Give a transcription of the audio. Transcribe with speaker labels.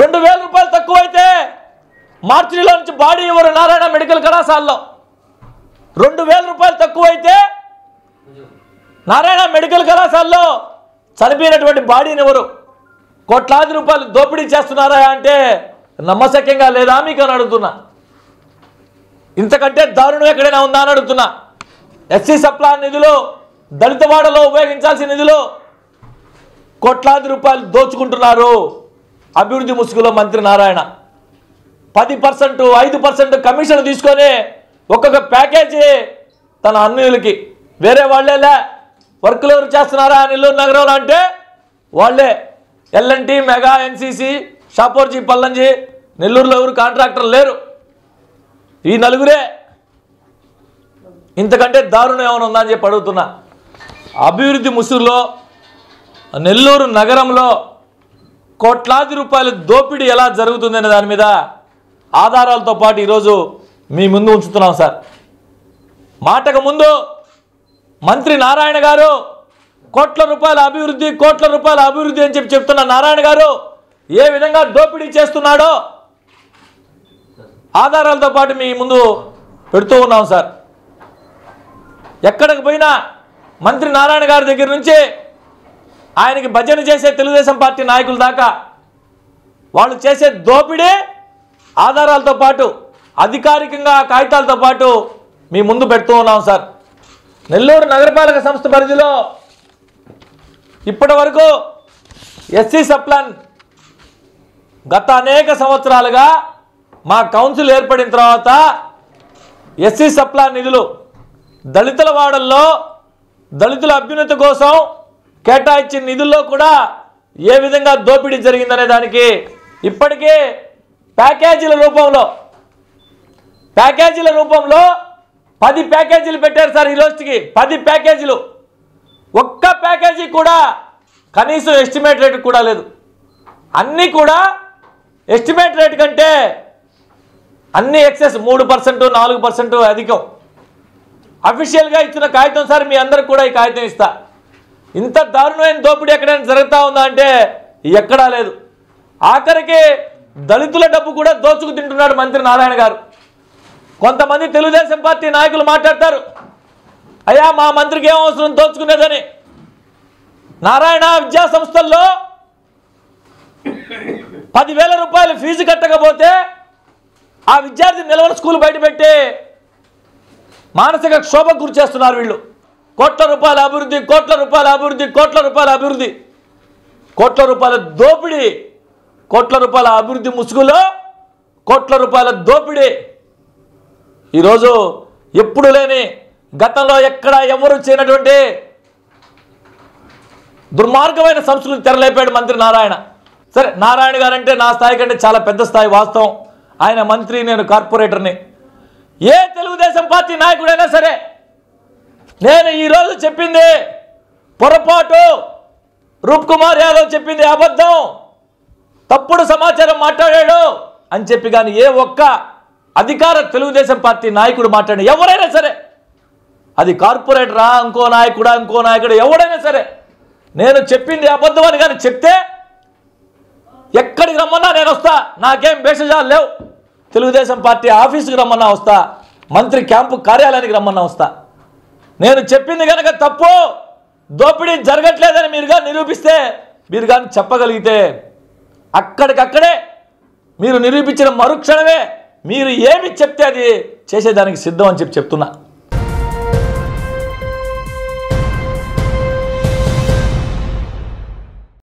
Speaker 1: రెండు వేల రూపాయలు తక్కువైతే మార్చిలో నుంచి బాడీ ఇవ్వరు నారాయణ మెడికల్ కళాశాలలో. రెండు వేల రూపాయలు తక్కువైతే నారాయణ మెడికల్ కళాశాలలో చనిపోయినటువంటి బాడీని ఎవరు కోట్లాది రూపాయలు దోపిడీ చేస్తున్నారా అంటే నమ్మశక్యంగా లేదా మీకు అని అడుగుతున్నా. ఇంతకంటే దారుణం ఎక్కడైనా ఉందా అని అడుగుతున్నా. ఎస్సీ సప్లా నిధులు దళితవాడలో ఉపయోగించాల్సిన నిధులు కోట్లాది రూపాయలు దోచుకుంటున్నారు. అభివృద్ధి ముసుగులో మంత్రి నారాయణ. పది పర్సెంట్ ఐదు పర్సెంట్ కమిషన్ తీసుకొని ఒక్కొక్క ప్యాకేజీ తన అన్యులకి. వేరే వాళ్ళేలా వర్కులు ఎవరు చేస్తున్నారా నెల్లూరు నగరంలో అంటే వాళ్ళే. LNT Mega NCC Shapoorji Pallonji నెల్లూరులో ఎవరు కాంట్రాక్టర్ లేరు. ఈ నలుగురే. ఇంతకంటే దారుణం ఏమైనా ఉందా అని చెప్పి అడుగుతున్నా. అభివృద్ధి ముసుగులో నెల్లూరు నగరంలో కోట్లాది రూపాయల దోపిడీ ఎలా జరుగుతుందనే దాని మీద ఆధారాలతో పాటు ఈరోజు మీ ముందు ఉంచుతున్నాం సార్. మాటకు ముందు మంత్రి నారాయణ గారు కోట్ల రూపాయల అభివృద్ధి కోట్ల రూపాయల అభివృద్ధి అని చెప్పి చెప్తున్న నారాయణ గారు ఏ విధంగా దోపిడీ చేస్తున్నాడో ఆధారాలతో పాటు మీ ముందు పెడుతూ ఉన్నాం సార్. ఎక్కడికి పోయినా మంత్రి నారాయణ గారి దగ్గర నుంచి ఆయనకి భజన చేసే తెలుగుదేశం పార్టీ నాయకుల దాకా వాళ్ళు చేసే దోపిడీ ఆధారాలతో పాటు అధికారికంగా కాగితాలతో పాటు మీ ముందు పెడుతూ ఉన్నాం సార్. నెల్లూరు నగరపాలక సంస్థ పరిధిలో ఇప్పటి వరకు ఎస్సీ సప్లాన్ గత అనేక సంవత్సరాలుగా మా కౌన్సిల్ ఏర్పడిన తర్వాత ఎస్సీ సప్లాన్ నిధులు దళితుల వాడల్లో దళితుల అభ్యున్నతి కోసం కేటాయించిన నిధుల్లో కూడా ఏ విధంగా దోపిడీ జరిగిందనే దానికి ఇప్పటికే ప్యాకేజీల రూపంలో ప్యాకేజీల రూపంలో పది ప్యాకేజీలు పెట్టారు సార్ ఈ రోజుకి. పది ప్యాకేజీలు. ఒక్క ప్యాకేజీ కూడా కనీసం ఎస్టిమేట్ రేట్ కూడా లేదు. అన్నీ కూడా ఎస్టిమేట్ రేట్ కంటే అన్ని ఎక్సెస్ మూడు పర్సెంట్ నాలుగు పర్సెంట్ అధికం. అఫీషియల్గా ఇచ్చిన కాగితం సార్ మీ అందరికి కూడా ఈ కాగితం ఇస్తా. ఇంత దారుణమైన దోపిడీ ఎక్కడైనా జరుగుతూ ఉందా అంటే ఎక్కడా లేదు. ఆఖరికి దళితుల డబ్బు కూడా దోచుకు తింటున్నాడు మంత్రి నారాయణ గారు. కొంతమంది తెలుగుదేశం పార్టీ నాయకులు మాట్లాడతారు. అయ్యా మా మంత్రికి ఏం అవసరం? దోచుకునేదని. నారాయణ విద్యా సంస్థల్లో పదివేల రూపాయలు ఫీజు కట్టకపోతే ఆ విద్యార్థి నిలవన స్కూల్ బయటపెట్టి మానసిక క్షోభకు గురి చేస్తున్నారు వీళ్ళు. కోట్ల రూపాయల అభివృద్ధి కోట్ల రూపాయల అభివృద్ధి కోట్ల రూపాయల అభివృద్ధి. కోట్ల రూపాయల దోపిడీ కోట్ల రూపాయల అభివృద్ధి ముసుగులో కోట్ల రూపాయల దోపిడీ. ఈరోజు ఎప్పుడు లేని గతంలో ఎక్కడ ఎవరు చేయనటువంటి దుర్మార్గమైన సంస్కృతి తెరలేపాడు మంత్రి నారాయణ. సరే నారాయణ గారంటే నా స్థాయి కంటే చాలా పెద్ద స్థాయి వాస్తవం. ఆయన మంత్రి నేను కార్పొరేటర్ని. ఏ తెలుగుదేశం పార్టీ నాయకుడైనా సరే నేను ఈరోజు చెప్పింది పొరపాటు. రూప్ కుమార్ యాదవ్ చెప్పింది అబద్ధం. తప్పుడు సమాచారం మాట్లాడాడు అని చెప్పి కానీ ఏ ఒక్క అధికార తెలుగుదేశం పార్టీ నాయకుడు మాట్లాడి ఎవరైనా సరే అది కార్పొరేటరా ఇంకో నాయకుడా ఇంకో నాయకుడు ఎవడైనా సరే నేను చెప్పింది అబద్ధం అని కానీ చెప్తే ఎక్కడికి రమ్మన్నా నేను వస్తా నాకేం భేషజాలు లేవు. తెలుగుదేశం పార్టీ ఆఫీసుకు రమ్మన్నా వస్తా మంత్రి క్యాంపు కార్యాలయానికి రమ్మన్నా వస్తా. నేను చెప్పింది కనుక తప్పు దోపిడీ జరగట్లేదని మీరుగా నిరూపిస్తే మీరు కానీ చెప్పగలిగితే అక్కడికక్కడే మీరు నిరూపించిన మరుక్షణమే మీరు ఏమి చెప్తే అది చేసేదానికి సిద్ధం అని చెప్పి చెప్తున్నా.